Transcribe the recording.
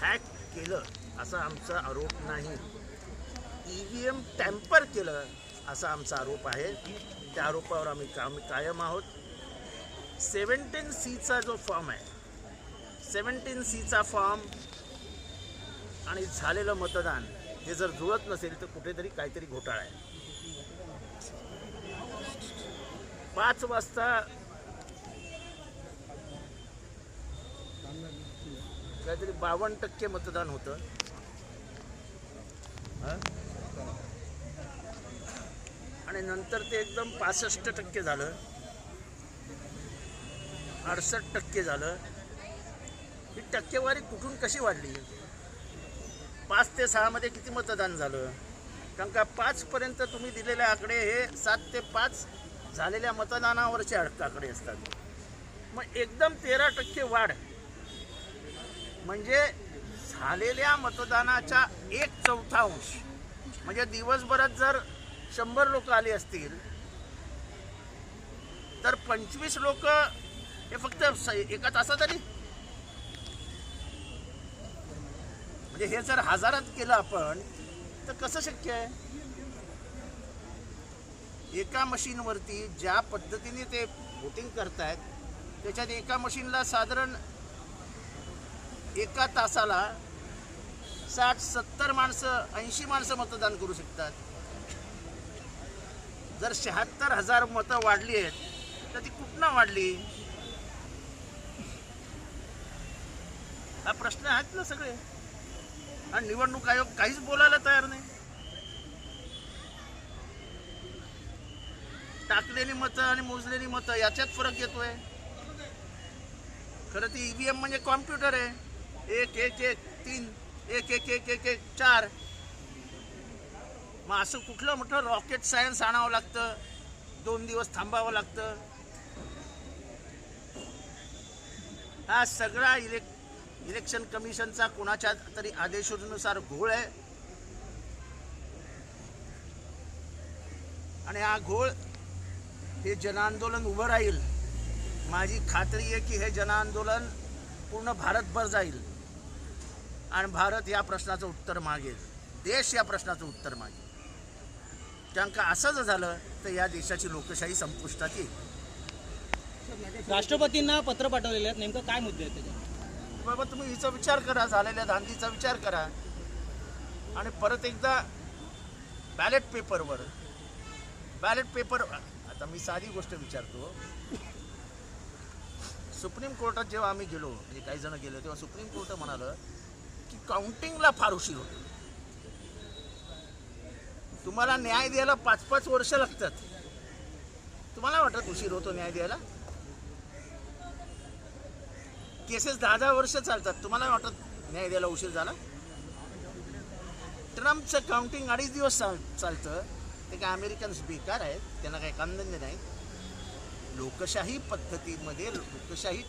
Hack केलं असा आमचा आरोप नाही. ई व्ही एम टॅम्पर केलं असा आमचा आरोप आहे. त्या आरोपावर आम्ही काम कायम आहोत. सेवन्टीन सीचा जो फॉर्म आहे सेवन्टीन सीचा फॉर्म आणि झालेलं मतदान हे जर जुळत नसेल तर कुठेतरी काहीतरी घोटाळा आहे. पाच वाजता काहीतरी बावन्न टक्के मतदान होतं. आणि नंतर ते एकदम पासष्ट टक्के झालं. अडसष्ट टक्के झालं. ही टक्केवारी कुठून कशी वाढली? पाच ते सहामध्ये किती मतदान झालं? कारण का पाचपर्यंत तुम्ही दिलेले आकडे हे सात ते पाच झालेल्या मतदानावरचे आकडे असतात. मग एकदम तेरा टक्के वाढ म्हणजे झालेल्या मतदानाच्या एक चौथांश म्हणजे दिवसभरात जर शंभर लोक आली असतील तर पंचवीस लोक हे फक्त एका तासात आली म्हणजे हे जर हजारात केलं आपण तर कसं शक्य आहे? एका मशीनवरती ज्या पद्धतीने ते वोटिंग करतायत त्याच्यात एका मशीनला साधारण एका तासाला साठ सत्तर माणसं ऐंशी माणसं मतदान करू शकतात. जर शहात्तर हजार मतं वाढली आहेत तर ती कुठनं वाढली? हा प्रश्न आहेत ना सगळे. आणि निवडणूक आयोग काहीच बोलायला तयार नाही. टाकलेली मतं आणि मोजलेली मतं याच्यात फरक येतोय. खरं ती ईव्हीएम म्हणजे कॉम्प्युटर आहे. एक एक एक तीन एक एक एक एक एक चार. मग असं कुठलं मोठं रॉकेट सायन्स आणावं लागतं? दोन दिवस थांबावं लागतं? हा सगळा इलेक् इलेक्शन कमिशनचा कोणाच्या तरी आदेशानुसार घोळ आहे. आणि हा घोळ हे जनआंदोलन उभं राहील. माझी खात्री आहे की हे जनआंदोलन पूर्ण भारतभर जाईल. आणि भारत या प्रश्नाचं उत्तर मागेल. देश या प्रश्नाचं उत्तर मागेल. कारण का असं जर झालं तर या देशाची लोकशाही संपुष्टात येईल. राष्ट्रपतींना पत्र पाठवलेले आहेत. नेमकं काय मुद्दे आहेत त्याच्यात? बाबा तुम्ही हिचा विचार करा झालेल्या धांदीचा विचार करा. आणि परत एकदा बॅलेट पेपरवर बॅलेट पेपर आता मी साधी गोष्ट विचारतो. सुप्रीम कोर्टात जेव्हा आम्ही गेलो म्हणजे काही जण गेलो तेव्हा सुप्रीम कोर्ट म्हणालं की काउंटिंगला फार उशीर होतो. तुम्हाला न्याय द्यायला पाच पाच वर्ष लागतात. तुम्हाला वाटत उशीर होतो न्याय द्यायला? केसेस दहा दहा वर्ष चालतात. तुम्हाला वाटत न्याय द्यायला उशीर झाला? ट्रम्पचं काउंटिंग अडीच दिवस चाल चालतं. ते काय अमेरिकन्स बेकार आहेत. त्यांना काही कांदन्य नाही लोकशाही पद्धतीमध्ये लोकशाही